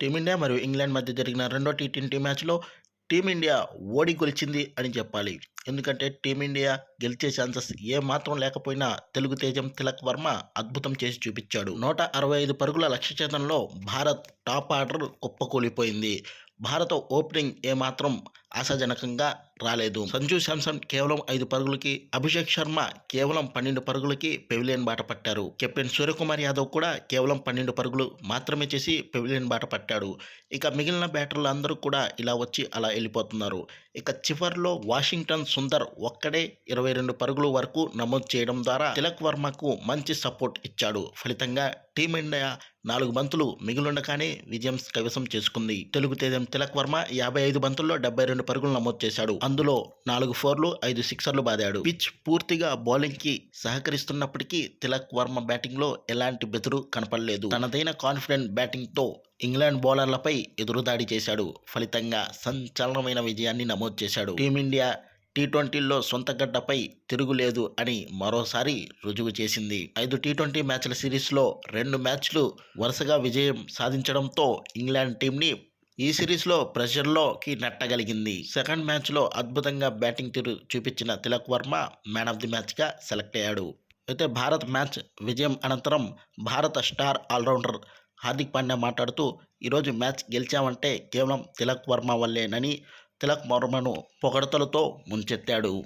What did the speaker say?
Team India మరియు England మధ్య జరిగిన రెండో టీ ట్వంటీ మ్యాచ్లో టీమిండియా ఓడి గెలిచింది అని చెప్పాలి. ఎందుకంటే టీమిండియా గెలిచే ఛాన్సెస్ ఏ మాత్రం లేకపోయినా తెలుగు తేజం తిలక్ వర్మ అద్భుతం చేసి చూపించాడు. నూట అరవై ఐదు పరుగుల లక్ష్య భారత్ టాప్ ఆర్డర్ కుప్పకూలిపోయింది. భారత ఓపెనింగ్ ఏమాత్రం ఆశాజనకంగా రాలేదు. సంజు శాంసన్ కేవలం ఐదు పరుగులకి అభిషేక్ శర్మ కేవలం పన్నెండు పరుగులకి పెవిలియన్ బాట పట్టారు. కెప్టెన్ సూర్యకుమార్ యాదవ్ కూడా కేవలం పన్నెండు పరుగులు మాత్రమే చేసి పెవిలియన్ బాట పట్టాడు. ఇక మిగిలిన బ్యాటర్లు అందరూ కూడా ఇలా వచ్చి అలా వెళ్ళిపోతున్నారు. ఇక చివర్లో వాషింగ్టన్ సుందర్ ఒక్కడే ఇరవై రెండు పరుగుల వరకు నమోదు చేయడం ద్వారా తిలక్ వర్మకు మంచి సపోర్ట్ ఇచ్చాడు. ఫలితంగా టీమిండియా నాలుగు బంతులు మిగిలుండగానే విజయం కైవసం చేసుకుంది. తెలుగుతేజం తిలక్ వర్మ యాభై ఐదు బంతుల్లో డెబ్బై రెండు పరుగులు నమోదు చేశాడు. అందులో నాలుగు ఫోర్లు ఐదు సిక్సర్లు బాదాడు. పిచ్ పూర్తిగా బౌలింగ్కి సహకరిస్తున్నప్పటికీ తిలక్ వర్మ బ్యాటింగ్లో ఎలాంటి బెదురు కనపడలేదు. తనదైన కాన్ఫిడెంట్ బ్యాటింగ్తో ఇంగ్లాండ్ బౌలర్లపై ఎదురుదాడి చేశాడు. ఫలితంగా సంచలనమైన విజయాన్ని నమోదు చేశాడు. టీమిండియా టీ ట్వంటీల్లో సొంత గడ్డపై తిరుగులేదు అని మరోసారి రుజువు చేసింది. ఐదు టీ ట్వంటీ మ్యాచ్ల సిరీస్లో రెండు మ్యాచ్లు వరుసగా విజయం సాధించడంతో ఇంగ్లాండ్ టీంని ఈ సిరీస్లో ప్రెషర్లోకి నెట్టగలిగింది. సెకండ్ మ్యాచ్లో అద్భుతంగా బ్యాటింగ్ తీరు చూపించిన Tilak Varma man of the మ్యాచ్గా select అయ్యాడు. అయితే భారత్ మ్యాచ్ విజయం అనంతరం భారత స్టార్ ఆల్రౌండర్ హార్దిక్ పాండ్యా మాట్లాడుతూ ఈరోజు మ్యాచ్ గెలిచామంటే కేవలం తిలక్ వర్మ వల్లేనని తిలక్ వర్మను పొగడతలతో ముంచెత్తాడు.